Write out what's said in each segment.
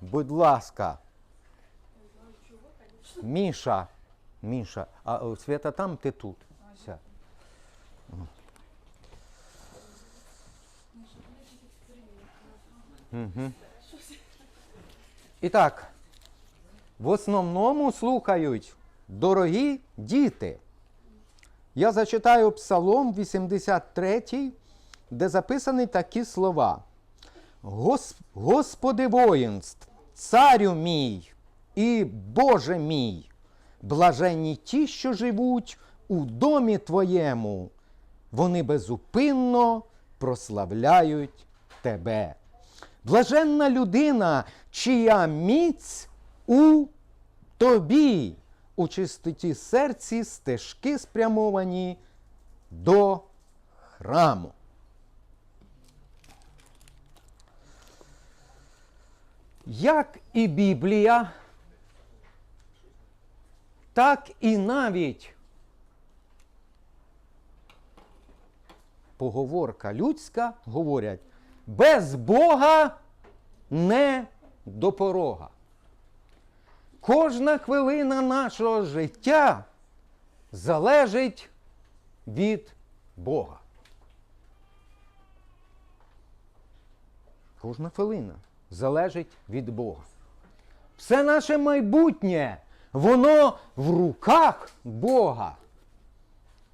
Будь ласка. Міша. Міша. А Свята там, ти тут. Сядь. Угу. І так, в основному слухають дорогі діти. Я зачитаю Псалом 83, де записані такі слова. Гос- Господи воїнств, царю мій і Боже мій, блаженні ті, що живуть у домі Твоєму, вони безупинно прославляють Тебе. Блаженна людина, чия міць у тобі, у чистоті серці стежки спрямовані до храму. Як і Біблія, так і навіть поговорка людська говорять, без Бога не до порога. Кожна хвилина нашого життя залежить від Бога. Кожна хвилина залежить від Бога. Все наше майбутнє, воно в руках Бога.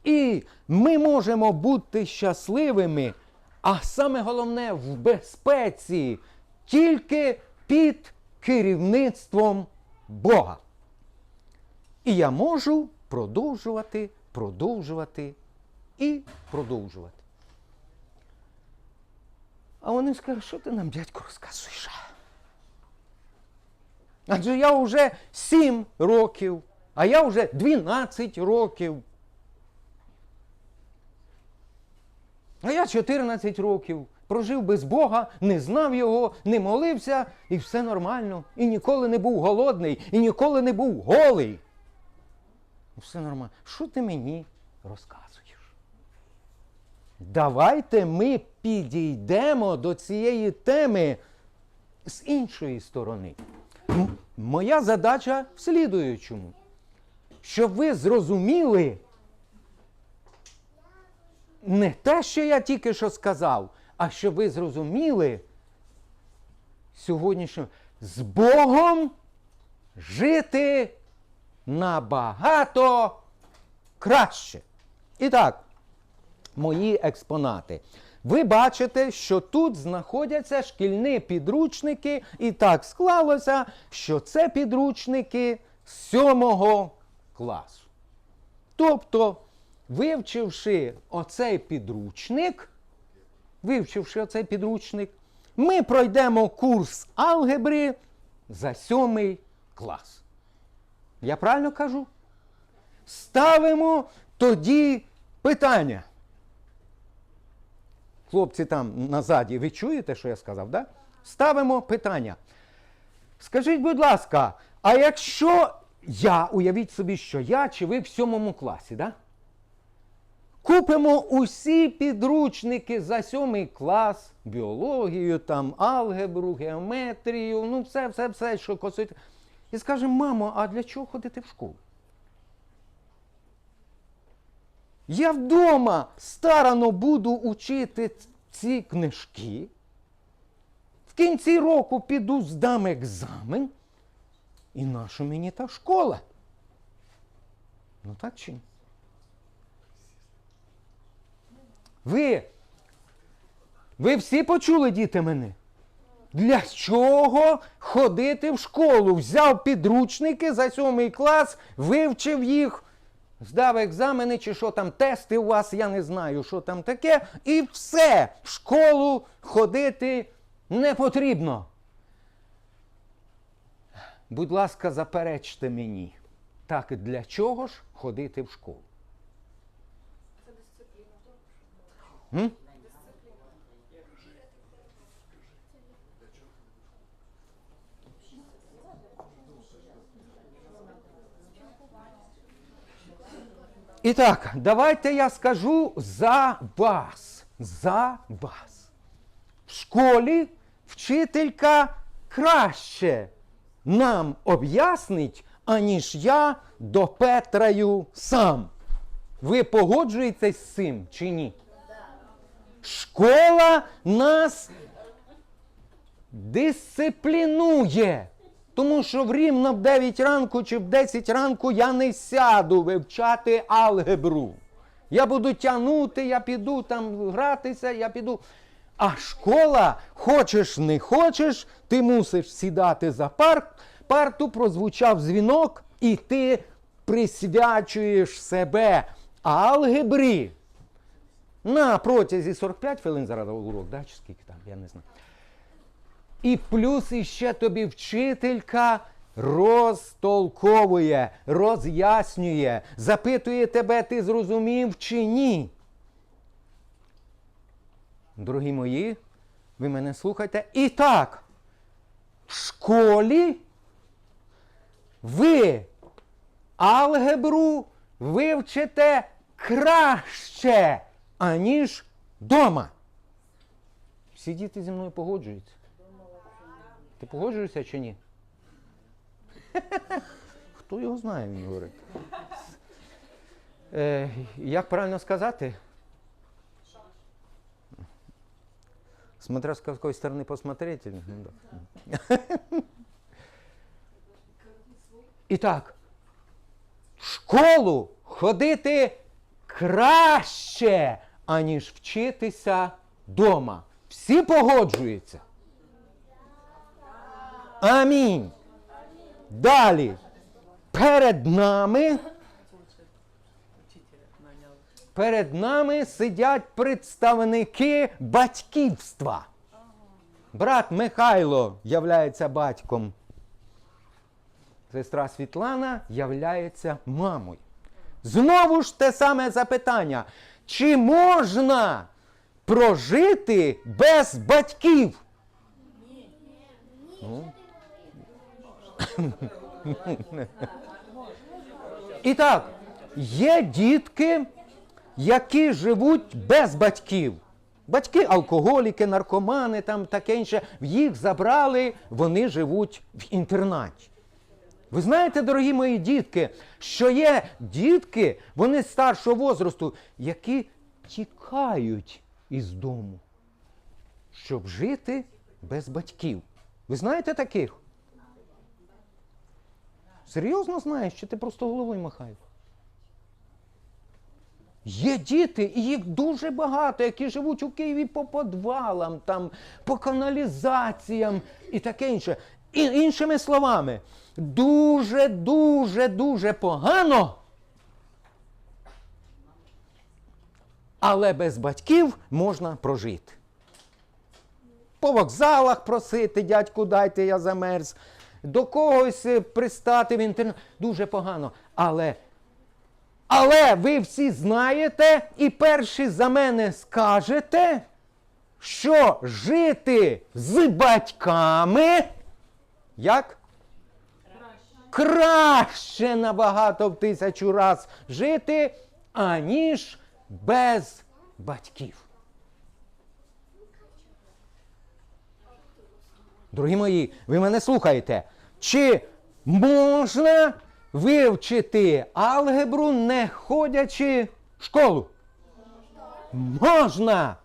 І ми можемо бути щасливими, а саме головне в безпеці, тільки під керівництвом Бога. І я можу продовжувати, продовжувати і продовжувати. А вони скажуть, що ти нам, дядько, розказуєш? Адже я вже 7 років, а я вже 12 років. А я 14 років прожив без Бога, не знав його, не молився, і все нормально. І ніколи не був голодний, і ніколи не був голий. Все нормально. Що ти мені розказуєш? Давайте ми підійдемо до цієї теми з іншої сторони. Моя задача в слідуючому. Щоб ви зрозуміли не те, що я тільки що сказав, а щоб ви зрозуміли сьогоднішньо з Богом жити набагато краще. І так, мої експонати. Ви бачите, що тут знаходяться шкільні підручники, і так склалося, що це підручники сьомого класу. Тобто, вивчивши оцей підручник, вивчивши оцей підручник, ми пройдемо курс алгебри за сьомий клас. Я правильно кажу? Ставимо тоді питання. Хлопці там назаді, ви чуєте, що я сказав, да? Ставимо питання. Скажіть, будь ласка, а якщо я, уявіть собі, що я чи ви в сьомому класі, да? Купимо усі підручники за сьомий клас, біологію, там, алгебру, геометрію, ну все, все, все, що косить. І скажемо, мамо, а для чого ходити в школу? Я вдома старано буду учити ці книжки. В кінці року піду здам екзамен. І наша мені та школа? Ну так чи? Ви, ви всі почули, діти, мене? Для чого ходити в школу? Взяв підручники за сьомий клас, вивчив їх, здав екзамени чи що там, тести у вас, я не знаю, що там таке, і все, в школу ходити не потрібно. Будь ласка, заперечте мені. Так для чого ж ходити в школу? М? І так, давайте я скажу за вас. За вас. В школі вчителька краще нам об'яснить, аніж я допетраю сам. Ви погоджуєтесь з цим чи ні? Школа нас дисциплінує. Тому що в рівно в 9 ранку чи в 10 ранку я не сяду вивчати алгебру. Я буду тягнути, я піду там гратися, я піду. А школа, хочеш не хочеш, ти мусиш сідати за пар, парту, прозвучав дзвінок, і ти присвячуєш себе алгебрі. На протязі 45 хвилин зараз урок, да? чи скільки там, я не знаю. І плюс іще тобі вчителька розтолковує, роз'яснює, запитує тебе, ти зрозумів чи ні. Дорогі мої, ви мене слухайте. І так, в школі ви алгебру вивчите краще, аніж дома. Всі діти зі мною погоджуються. Ти погоджуєшся чи ні? Хто його знає, він говорить. Е, як правильно сказати? Смотря с какой стороны посмотреть. ну. І так, в школу ходити краще, аніж вчитися вдома. Всі погоджуються. Амінь. Далі. Перед нами. Перед нами сидять представники батьківства. Брат Михайло являється батьком. Сестра Світлана являється мамою. Знову ж те саме запитання. Чи можна прожити без батьків? Ну. І так, є дітки, які живуть без батьків. Батьки алкоголіки, наркомани, там таке інше. Їх забрали, вони живуть в інтернаті. Ви знаєте, дорогі мої дітки, що є дітки, вони старшого возрасту, які тікають із дому, щоб жити без батьків. Ви знаєте таких? Серйозно знаєш, чи ти просто головою махаєш? Є діти, і їх дуже багато, які живуть у Києві по подвалам, там, по каналізаціям і таке інше. І, іншими словами, дуже, дуже, дуже погано. Але без батьків можна прожити. По вокзалах просити, дядьку, дайте, я замерз. До когось е, пристати в інтернет. Дуже погано. Але але ви всі знаєте і перші за мене скажете, що жити з батьками як? Краще набагато в тисячу раз жити, аніж без батьків. Дорогі мої, ви мене слухаєте? Чи можна вивчити алгебру, не ходячи в школу? Можна.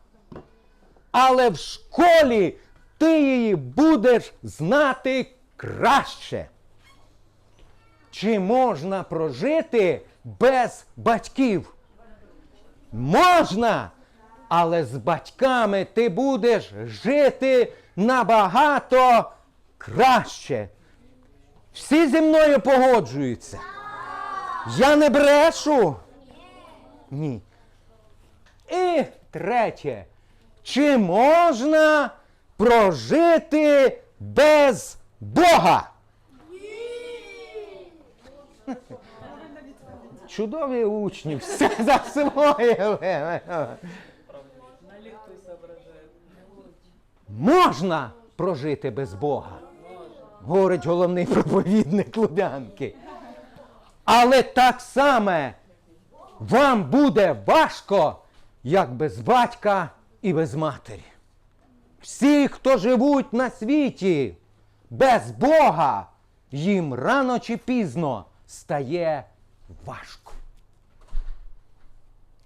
Але в школі ти її будеш знати краще. Чи можна прожити без батьків? Можна, але з батьками ти будеш жити набагато краще. Всі зі мною погоджуються. Я не брешу. Ні. І третє. Чи можна прожити без Бога? Ні! Чудові учні, все засвоїли. Можна прожити без Бога, говорить головний проповідник Лубянки. Але так само вам буде важко, як без батька і без матері. Всі, хто живуть на світі, без Бога їм рано чи пізно стає важко.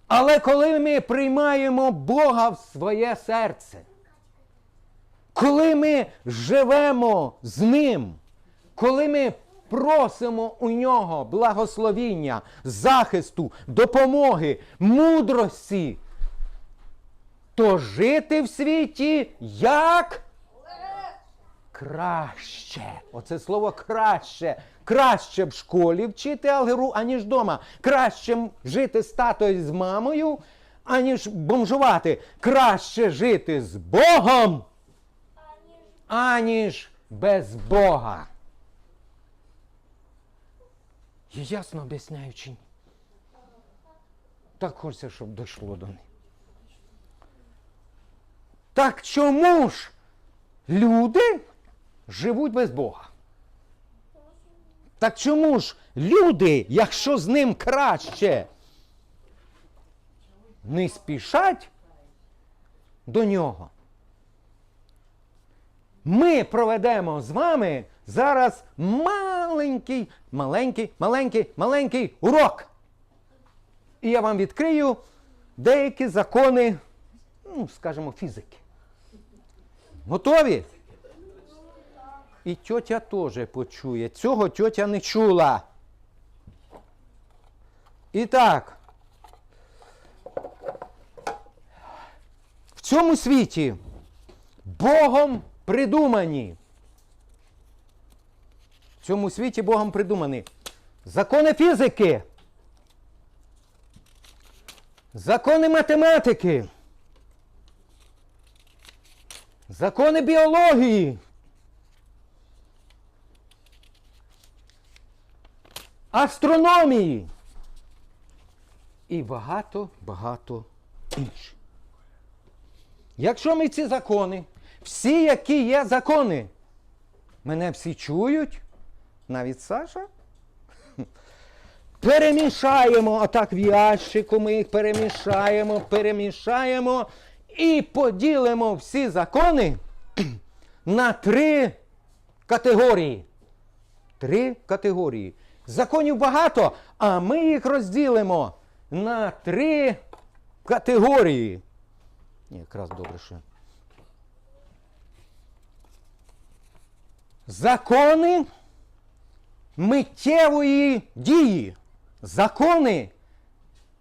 Але коли ми приймаємо Бога в своє серце, коли ми живемо з Ним, коли ми просимо у нього благословіння, захисту, допомоги, мудрості, то жити в світі як краще. Оце слово краще. Краще в школі вчити алгебру, аніж вдома. Краще жити з татою з мамою, аніж бомжувати. Краще жити з Богом, аніж без Бога. Я ясно об'ясняю чи ні? Так хочеться, щоб дійшло до них. Так чому ж люди живуть без Бога? Так чому ж люди, якщо з ним краще, не спішать до нього? Ми проведемо з вами зараз маленький, маленький, маленький, маленький урок. І я вам відкрию деякі закони, ну, скажімо, фізики. Готові? І тьотя теж почує. Цього тьотя не чула. І так. В цьому світі Богом придумані. В цьому світі Богом придумані закони фізики, закони математики, закони біології. астрономії і багато-багато інших. Якщо ми ці закони, всі, які є закони, мене всі чують, навіть Саша, перемішаємо отак в ящику, ми їх перемішаємо, перемішаємо і поділимо всі закони на три категорії. Три категорії. Законів багато, а ми їх розділимо на три категорії. Якраз добре, що. Закони миттєвої дії. Закони,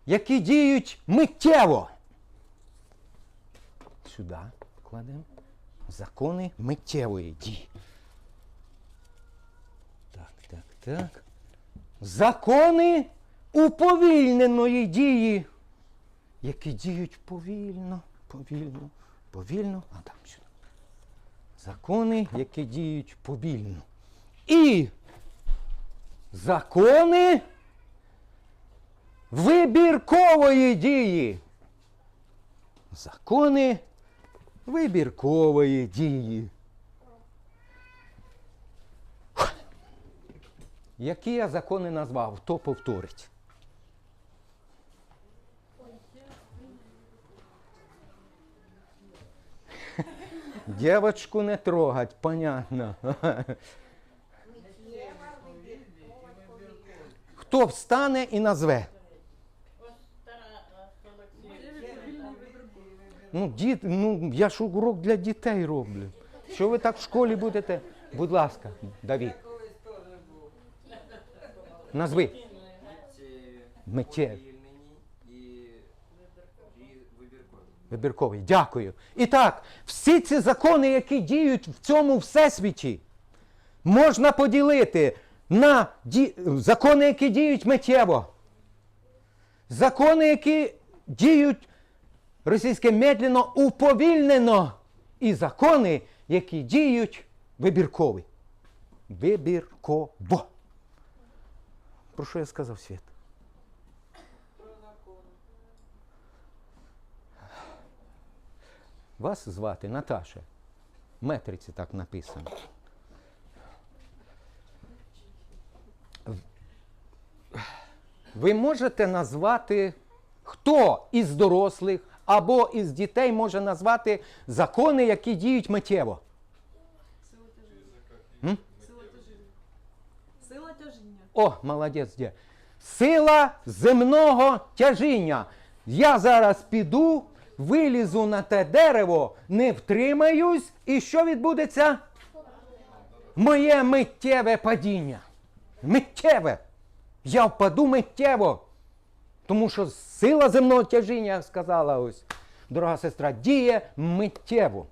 які діють миттєво. Сюди кладемо. Закони миттєвої дії. Так, так, так. Закони уповільненої дії, які діють повільно, повільно, повільно, а там сюди. Закони, які діють повільно. І закони вибіркової дії. Закони вибіркової дії. Які я закони назвав, хто повторить? Девочку не трогать, понятно. Хто встане і назве? Ну, діт, ну, я ж урок для дітей роблю. Що ви так в школі будете? Будь ласка, Давід. Назви. Миттєві. і вибіркові. Вибірковий. Дякую. І так, всі ці закони, які діють в цьому всесвіті, можна поділити на ді... закони, які діють миттєво. Закони, які діють російське медленно, уповільнено. І закони, які діють вибіркові. Вибірково. Про що я сказав Світ? Вас звати Наташа. В метриці так написано. Ви можете назвати, хто із дорослих або із дітей може назвати закони, які діють миттєво? Сила тяжіння. Сила тяжіння. О, молодець де. Сила земного тяжіння. Я зараз піду, вилізу на те дерево, не втримаюсь, і що відбудеться? Моє миттєве падіння. Миттєве. Я впаду миттєво. Тому що сила земного тяжіння, сказала ось дорога сестра, діє миттєво.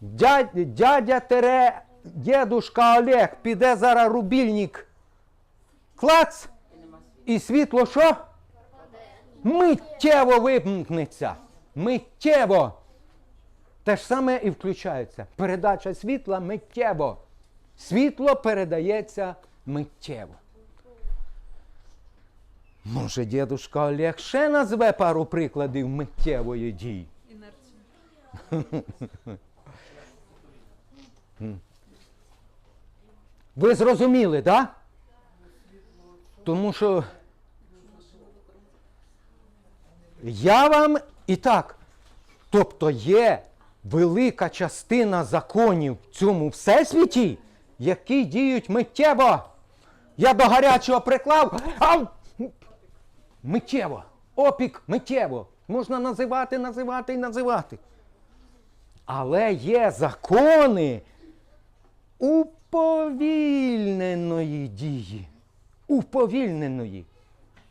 Дядя, дядя тере, дедушка Олег піде зараз рубільник. Клац! І світло що? Миттєво вимкнеться. Миттєво. Те ж саме і включається. Передача світла миттєво. Світло передається миттєво. Може, дедушка Олег ще назве пару прикладів миттєвої дії. Ви зрозуміли, так? Да? Тому що я вам і так. Тобто є велика частина законів в цьому всесвіті, які діють миттєво. Я до гарячого приклав. Ау! Миттєво. Опік миттєво. Можна називати, називати і називати. Але є закони, уповільненої дії. Уповільненої.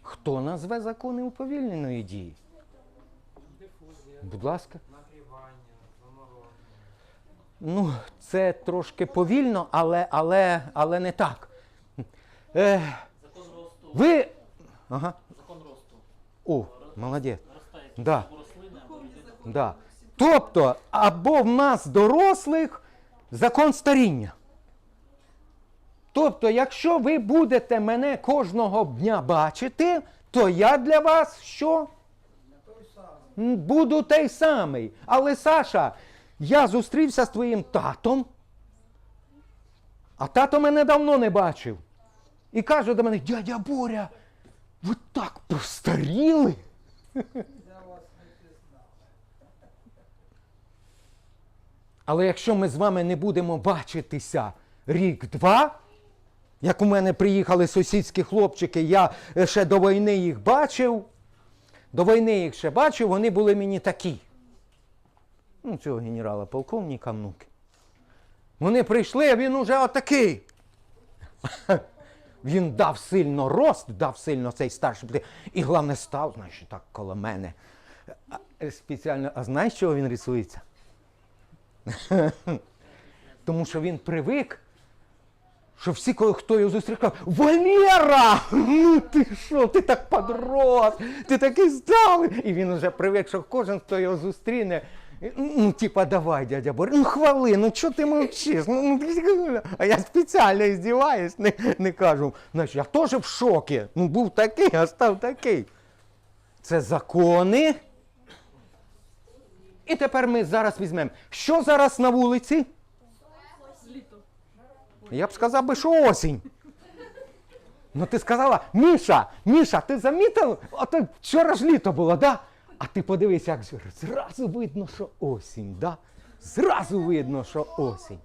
Хто назве закони уповільненої дії? Будь ласка. Ну, це трошки повільно, але, але, але не так. Е, Закон росту. ви. Ага. Закон росту. О, молодець. Да. Да. Тобто, або в нас дорослих закон старіння. Тобто, якщо ви будете мене кожного дня бачити, то я для вас що? Буду той самий. Але Саша, я зустрівся з твоїм татом, а тато мене давно не бачив. І каже до мене, дядя Боря, ви так постаріли. Але якщо ми з вами не будемо бачитися рік-два, як у мене приїхали сусідські хлопчики, я ще до війни їх бачив. До війни їх ще бачив, вони були мені такі. Ну, цього генерала полковника внуки. Вони прийшли, а він уже отакий. Він дав сильно рост, дав сильно цей старший. І головне став, знаєш, так коло мене. Е, Спеціально, а знаєш, чого він рисується? Тому що він привик, що всі, коли хто його зустрів, кажуть, Валера! Ну ти що, ти так подрос, ти такий сталий. І він вже привик, що кожен, хто його зустріне, ну, типа, давай, дядя Боря, ну хвали, ну чого ти мовчиш? Ну, ну, а я спеціально здіваюсь, не, не кажу. Значить, я теж в шокі. Ну, був такий, а став такий. Це закони. І тепер ми зараз візьмемо. Що зараз на вулиці? Я б сказав би, що осінь. Ну ти сказала, Міша, Міша, ти замітив? Ото вчора ж літо було, да? А ти подивися, як зразу видно, що осінь, да? Зразу видно, що осінь.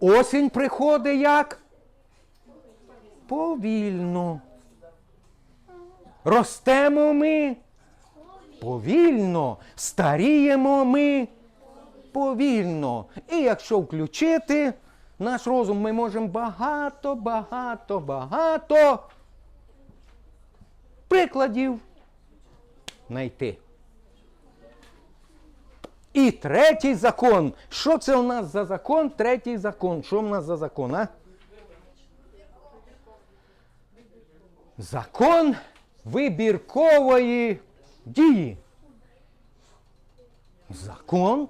Осінь приходить як? Повільно. Ростемо ми повільно, старіємо ми повільно. І якщо включити наш розум, ми можемо багато, багато, багато прикладів знайти. І третій закон. Що це у нас за закон? Третій закон. Що в нас за закон, а? Закон вибіркової дії. Закон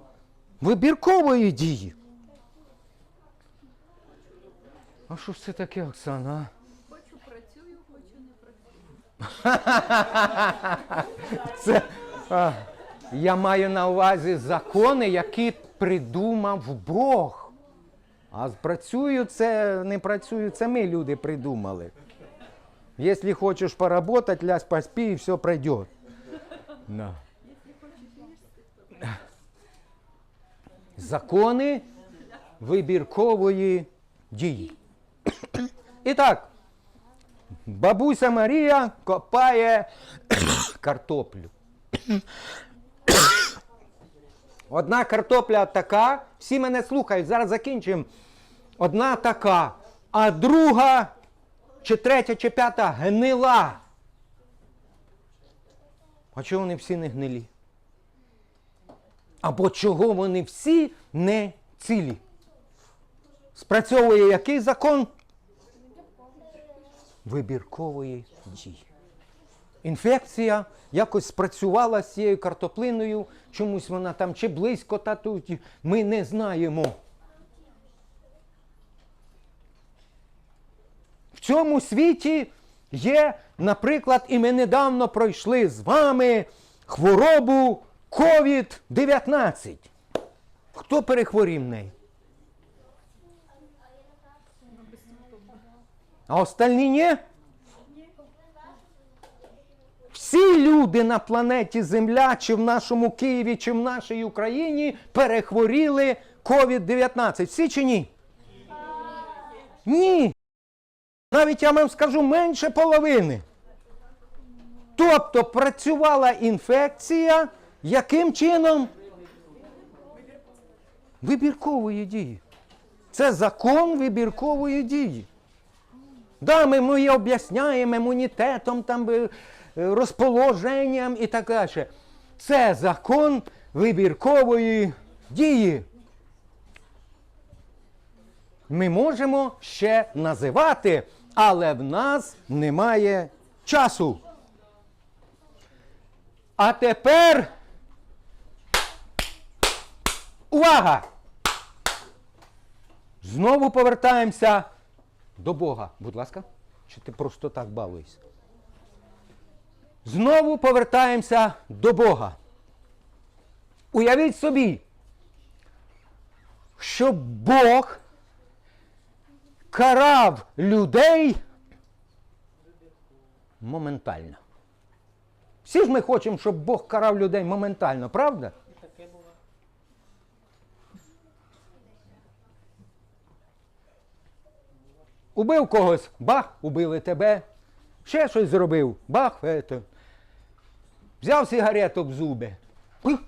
вибіркової дії. А що ж це таке, Оксана? Хочу працюю, хочу не працюю. Це, а, я маю на увазі закони, які придумав Бог. А працюю це не працюю, це ми люди придумали. Якщо хочеш поработать, лясь поспи і все пройде. Да. Закони вибіркової дії. І так, бабуся Марія копає картоплю. Одна картопля така, всі мене слухають, зараз закінчимо. Одна така, а друга, чи третя, чи п'ята гнила. А чого вони всі не гнилі? Або чого вони всі не цілі? Спрацьовує який закон? Вибіркової дії. Інфекція якось спрацювала з цією картоплиною, чомусь вона там чи близько та тут. Ми не знаємо. В цьому світі є, наприклад, і ми недавно пройшли з вами хворобу COVID-19. Хто перехворів нею? А остальні ні? Всі люди на планеті Земля, чи в нашому Києві, чи в нашій Україні перехворіли COVID-19. Всі чи ні? Ні. Навіть я вам скажу менше половини. Тобто працювала інфекція яким чином? Вибіркової дії. Це закон вибіркової дії. Да, ми, ми об'ясняємо імунітетом, там, е, розположенням і так далі. Це закон вибіркової дії. Ми можемо ще називати, але в нас немає часу. А тепер. Увага! Знову повертаємося до Бога. Будь ласка, чи ти просто так балуєшся? Знову повертаємося до Бога. Уявіть собі, що Бог карав людей моментально. Всі ж ми хочемо, щоб Бог карав людей моментально, правда? Убив когось, бах, убили тебе. Ще щось зробив, бах, ето. Взяв сигарету в зуби. Пих,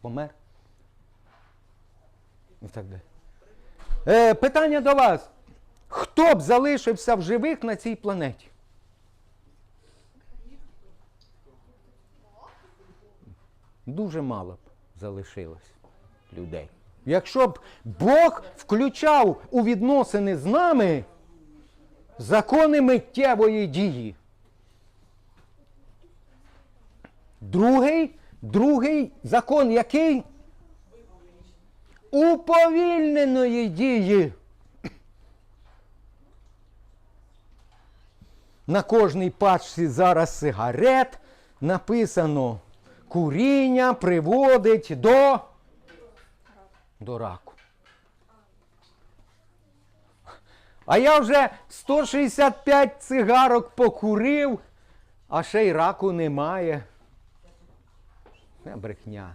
помер. І так далі. Е, питання до вас. Хто б залишився в живих на цій планеті? Дуже мало б залишилось людей. Якщо б Бог включав у відносини з нами закони миттєвої дії. Другий, другий закон який? Уповільненої дії. На кожній пачці зараз сигарет написано куріння приводить до, до раку. А я вже 165 цигарок покурив, а ще й раку немає. Е, Брехня.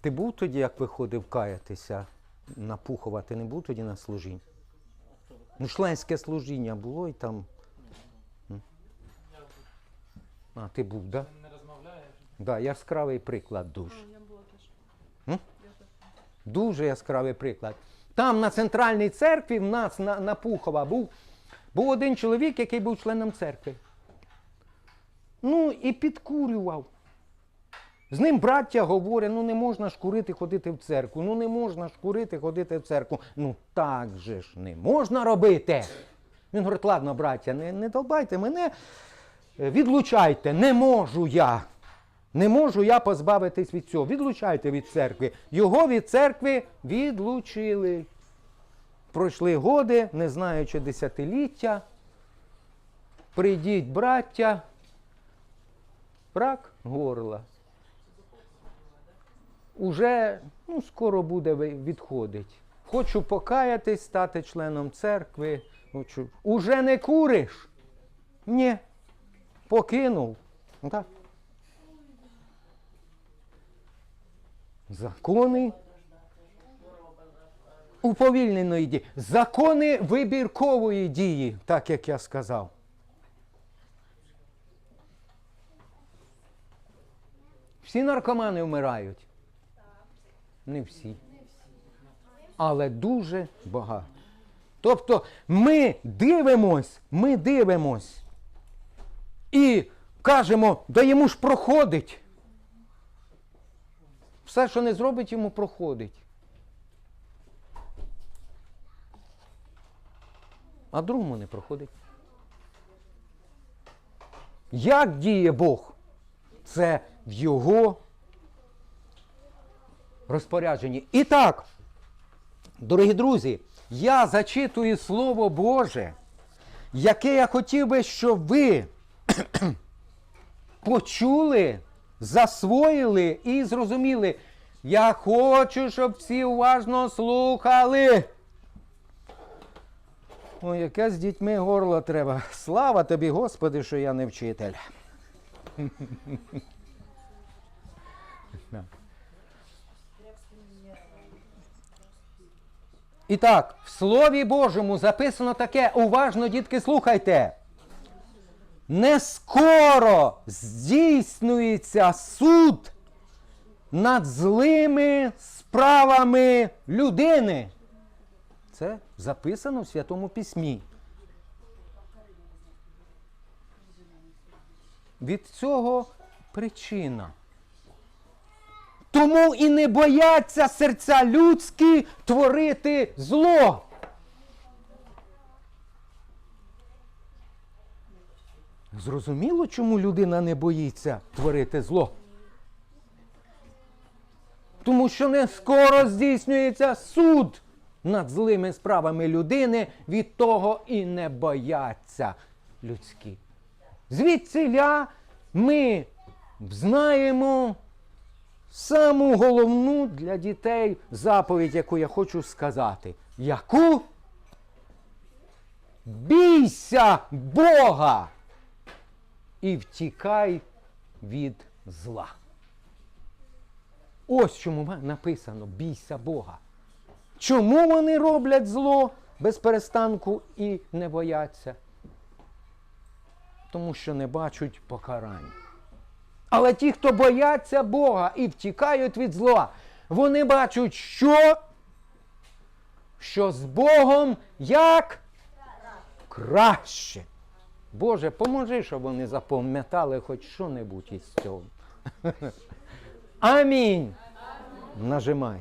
Ти був тоді, як виходив каятися на Пухова, ти не був тоді на служінні? Ну, членське служіння було і там. А, ти був, так? Да? Не розмовляєш? Да, яскравий приклад дуже. Ну, я була теж. М? Дуже яскравий приклад. Там на центральній церкві в нас на, на Пухова був, був один чоловік, який був членом церкви. Ну і підкурював. З ним браття говорять, ну не можна ж курити, ходити в церкву. Ну не можна ж курити, ходити в церкву. Ну так же ж не можна робити. Він говорить, ладно, браття, не, не долбайте мене, відлучайте, не можу я. Не можу я позбавитись від цього. Відлучайте від церкви. Його від церкви відлучили. Пройшли годи, не знаючи десятиліття. Прийдіть, браття. Рак горла. Уже ну, скоро буде відходить. Хочу покаятись, стати членом церкви. Хочу. Уже не куриш? Ні. Покинув. Ну так. Закони уповільненої дії. Закони вибіркової дії, так як я сказав. Всі наркомани вмирають? Не всі. Але дуже багато. Тобто ми дивимось, ми дивимось і кажемо, да йому ж проходить. Все, що не зробить, йому проходить. А другому не проходить. Як діє Бог? Це в його розпорядженні. І так, дорогі друзі, я зачитую Слово Боже, яке я хотів би, щоб ви почули, засвоїли і зрозуміли. Я хочу, щоб всі уважно слухали. Ой, яке з дітьми горло треба. Слава тобі, Господи, що я не вчитель. І так, в Слові Божому записано таке, уважно, дітки, слухайте. Не скоро здійснюється суд над злими справами людини. Це записано в Святому Письмі. Від цього причина. Тому і не бояться серця людські творити зло. Зрозуміло, чому людина не боїться творити зло? Тому що не скоро здійснюється суд над злими справами людини, від того і не бояться людські. Звідсиля ми знаємо саму головну для дітей заповідь, яку я хочу сказати. Яку? Бійся Бога і втікай від зла. Ось чому написано бійся Бога. Чому вони роблять зло без перестанку і не бояться? Тому що не бачать покарань. Але ті, хто бояться Бога і втікають від зла, вони бачать, що? Що з Богом як краще. Боже, поможи, щоб вони запам'ятали хоч що-небудь із цього. Амінь. Нажимай.